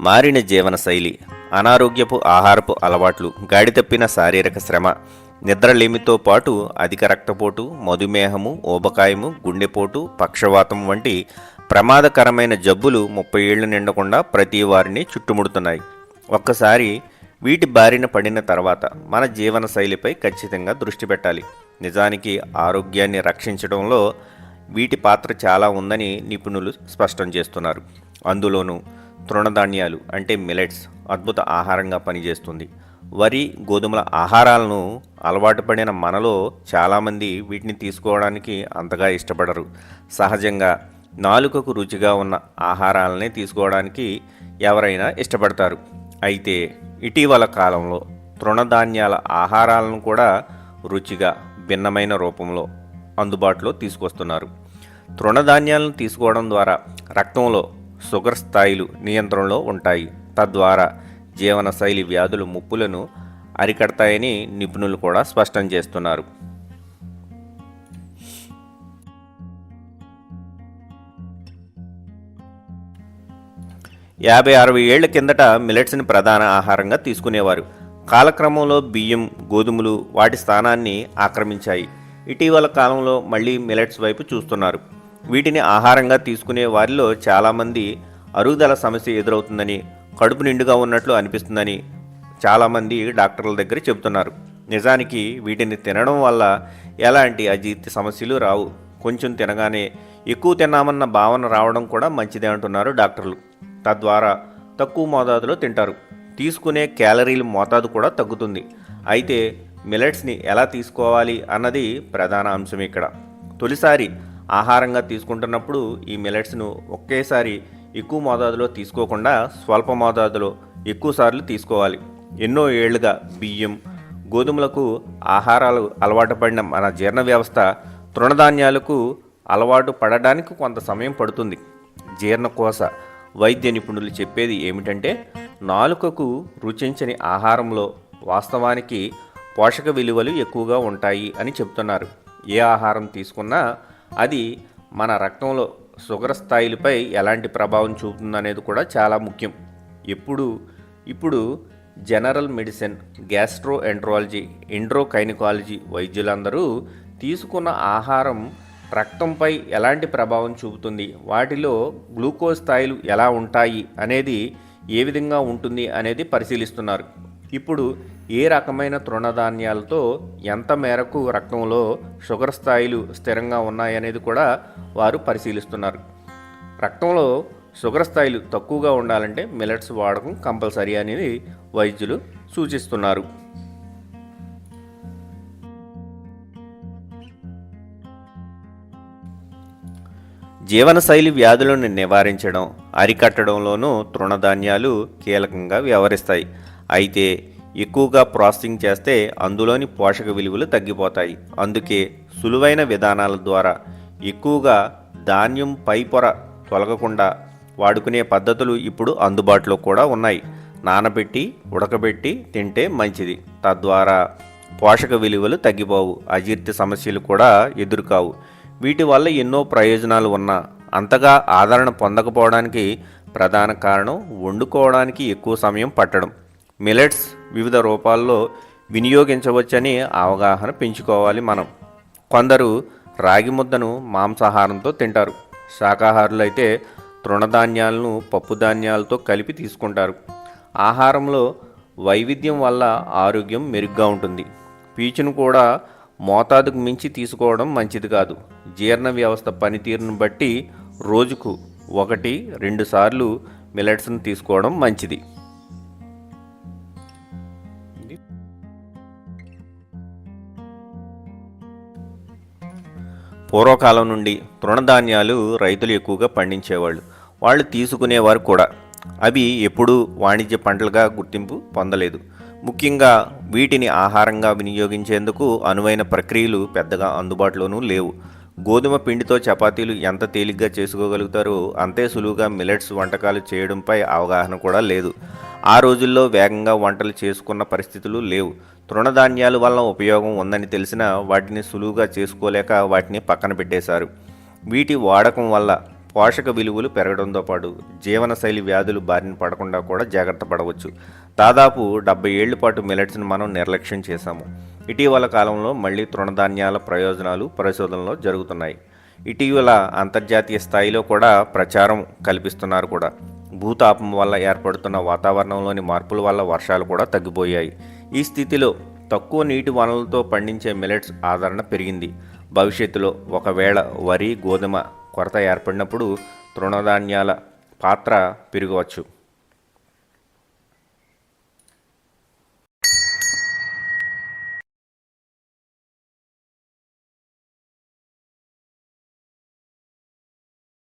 మారిన జీవనశైలి అనారోగ్యపు ఆహారపు అలవాట్లు గాడి తప్పిన శారీరక శ్రమ నిద్రలేమితో పాటు అధిక రక్తపోటు మధుమేహము ఊబకాయము గుండెపోటు పక్షవాతం వంటి ప్రమాదకరమైన జబ్బులు ముప్పై ఏళ్ళు నిండకుండా ప్రతి వారిని చుట్టుముడుతున్నాయి. ఒక్కసారి వీటి బారిన పడిన తర్వాత మన జీవన శైలిపై ఖచ్చితంగా దృష్టి పెట్టాలి. నిజానికి ఆరోగ్యాన్ని రక్షించడంలో వీటి పాత్ర చాలా ఉందని నిపుణులు స్పష్టం చేస్తున్నారు. అందులోనూ తృణధాన్యాలు అంటే మిలెట్స్ అద్భుత ఆహారంగా పనిచేస్తుంది. వరి గోధుమల ఆహారాలను అలవాటు పడిన మనలో చాలామంది వీటిని తీసుకోవడానికి అంతగా ఇష్టపడరు. సహజంగా నాలుకకు రుచిగా ఉన్న ఆహారాలనే తీసుకోవడానికి ఎవరైనా ఇష్టపడతారు. అయితే ఇటీవల కాలంలో తృణధాన్యాల ఆహారాలను కూడా రుచిగా భిన్నమైన రూపంలో అందుబాటులో తీసుకొస్తున్నారు. తృణధాన్యాలను తీసుకోవడం ద్వారా రక్తంలో షుగర్ స్థాయిలు నియంత్రణలో ఉంటాయి. తద్వారా జీవనశైలి వ్యాధుల ముప్పులను అరికడతాయని నిపుణులు కూడా స్పష్టం చేస్తున్నారు. యాభై అరవై ఏళ్ళ కిందట మిలెట్స్ని ప్రధాన ఆహారంగా తీసుకునేవారు. కాలక్రమంలో బియ్యం గోధుమలు వాటి స్థానాన్ని ఆక్రమించాయి. ఇటీవల కాలంలో మళ్ళీ మిలెట్స్ వైపు చూస్తున్నారు. వీటిని ఆహారంగా తీసుకునే వారిలో చాలామంది అరుగుదల సమస్య ఎదురవుతుందని కడుపు నిండుగా ఉన్నట్లు అనిపిస్తుందని చాలామంది డాక్టర్ల దగ్గర చెబుతున్నారు. నిజానికి వీటిని తినడం వల్ల ఎలాంటి అజీర్తి సమస్యలు రావు. కొంచెం తినగానే ఎక్కువ తిన్నామన్న భావన రావడం కూడా మంచిదే అంటున్నారు డాక్టర్లు. తద్వారా తక్కువ మోతాదులో తింటారు. తీసుకునే క్యాలరీల మోతాదు కూడా తగ్గుతుంది. అయితే మిలెట్స్ని ఎలా తీసుకోవాలి అన్నది ప్రధాన అంశం ఇక్కడ. తొలిసారి ఆహారంగా తీసుకుంటున్నప్పుడు ఈ మిలెట్స్ను ఒకేసారి ఎక్కువ మోతాదులో తీసుకోకుండా స్వల్ప మోతాదులో ఎక్కువ సార్లు తీసుకోవాలి. ఎన్నో ఏళ్ళుగా బియ్యం గోధుమలకు ఆహారాలు అలవాటు పడిన మన జీర్ణ వ్యవస్థ తృణధాన్యాలకు అలవాటు పడడానికి కొంత సమయం పడుతుంది. జీర్ణకోశ వైద్య నిపుణులు చెప్పేది ఏమిటంటే నాలుకకు రుచించని ఆహారంలో వాస్తవానికి పోషక విలువలు ఎక్కువగా ఉంటాయి అని చెప్తున్నారు. ఏ ఆహారం తీసుకున్నా అది మన రక్తంలో షుగర్ స్థాయిలపై ఎలాంటి ప్రభావం చూపుతుందనేది కూడా చాలా ముఖ్యం. ఎప్పుడు ఇప్పుడు general medicine gastroenterology endocrinology వైద్యులందరూ తీసుకున్న ఆహారం రక్తంపై ఎలాంటి ప్రభావం చూపుతుంది వాటిలో గ్లూకోజ్ స్థాయిలు ఎలా ఉంటాయి అనేది ఏ విధంగా ఉంటుంది అనేది పరిశీలిస్తున్నారు. ఇప్పుడు ఏ రకమైన తృణధాన్యాలతో ఎంత మేరకు రక్తంలో షుగర్ స్థాయిలు స్థిరంగా ఉన్నాయనేది కూడా వారు పరిశీలిస్తున్నారు. రక్తంలో షుగర్ స్థాయిలు తక్కువగా ఉండాలంటే మిలెట్స్ వాడకం కంపల్సరీ అనేది వైద్యులు సూచిస్తున్నారు. జీవనశైలి వ్యాధులను నివారించడం అరికట్టడంలోనూ తృణధాన్యాలు కీలకంగా వ్యవహరిస్తాయి. అయితే ఎక్కువగా ప్రాసెసింగ్ చేస్తే అందులోని పోషక విలువలు తగ్గిపోతాయి. అందుకే సులువైన విధానాల ద్వారా ఎక్కువగా ధాన్యం పై పొర తొలగకుండా వాడుకునే పద్ధతులు ఇప్పుడు అందుబాటులో కూడా ఉన్నాయి. నానబెట్టి ఉడకబెట్టి తింటే మంచిది. తద్వారా పోషక విలువలు తగ్గిపోవు. అజీర్తి సమస్యలు కూడా ఎదురుకావు. వీటి వల్ల ఎన్నో ప్రయోజనాలు ఉన్నా అంతగా ఆదరణ పొందకపోవడానికి ప్రధాన కారణం వండుకోవడానికి ఎక్కువ సమయం పట్టడం. మిలెట్స్ వివిధ రూపాల్లో వినియోగించవచ్చని అవగాహన పెంచుకోవాలి మనం. కొందరు రాగి ముద్దను మాంసాహారంతో తింటారు. శాకాహారులు అయితే తృణధాన్యాలను పప్పు ధాన్యాలతో కలిపి తీసుకుంటారు. ఆహారంలో వైవిధ్యం వల్ల ఆరోగ్యం మెరుగ్గా ఉంటుంది. పీచును కూడా మోతాదుకు మించి తీసుకోవడం మంచిది కాదు. జీర్ణ వ్యవస్థ పనితీరును బట్టి రోజుకు ఒకటి రెండు సార్లు మిలెట్స్ను తీసుకోవడం మంచిది. పూర్వకాలం నుండి తృణధాన్యాలు రైతులు ఎక్కువగా పండించేవాళ్ళు. వాళ్ళు తీసుకునేవారు కూడా. అవి ఎప్పుడూ వాణిజ్య పంటలుగా గుర్తింపు పొందలేదు. ముఖ్యంగా వీటిని ఆహారంగా వినియోగించేందుకు అనువైన ప్రక్రియలు పెద్దగా అందుబాటులోనూ లేవు. గోధుమ పిండితో చపాతీలు ఎంత తేలిగ్గా చేసుకోగలుగుతారో అంతే సులువుగా మిలెట్స్ వంటకాలు చేయడంపై అవగాహన కూడా లేదు. ఆ రోజుల్లో వేగంగా వంటలు చేసుకున్న పరిస్థితులు లేవు. తృణధాన్యాల వలన ఉపయోగం ఉందని తెలిసినా వాటిని సులువుగా చేసుకోలేక వాటిని పక్కన పెట్టేశారు. వీటి వాడకం వల్ల పోషక విలువలు పెరగడంతో పాటు జీవనశైలి వ్యాధులు బారిన పడకుండా కూడా జాగ్రత్త పడవచ్చు. దాదాపు డెబ్బై ఏళ్ళ పాటు మిలెట్స్ను మనం నిర్లక్ష్యం చేశాము. ఇటీవల కాలంలో మళ్ళీ తృణధాన్యాల ప్రయోజనాలు పరిశోధనలో జరుగుతున్నాయి. ఇటీవల అంతర్జాతీయ స్థాయిలో కూడా ప్రచారం కల్పిస్తున్నారు కూడా. భూతాపం వల్ల ఏర్పడుతున్న వాతావరణంలోని మార్పుల వల్ల వర్షాలు కూడా తగ్గిపోయాయి. ఈ స్థితిలో తక్కువ నీటి వనరులతో పండించే మిలెట్స్ ఆదరణ పెరిగింది. భవిష్యత్తులో ఒకవేళ వరి గోధుమ కొరత ఏర్పడినప్పుడు తృణధాన్యాల పాత్ర పెరగవచ్చు.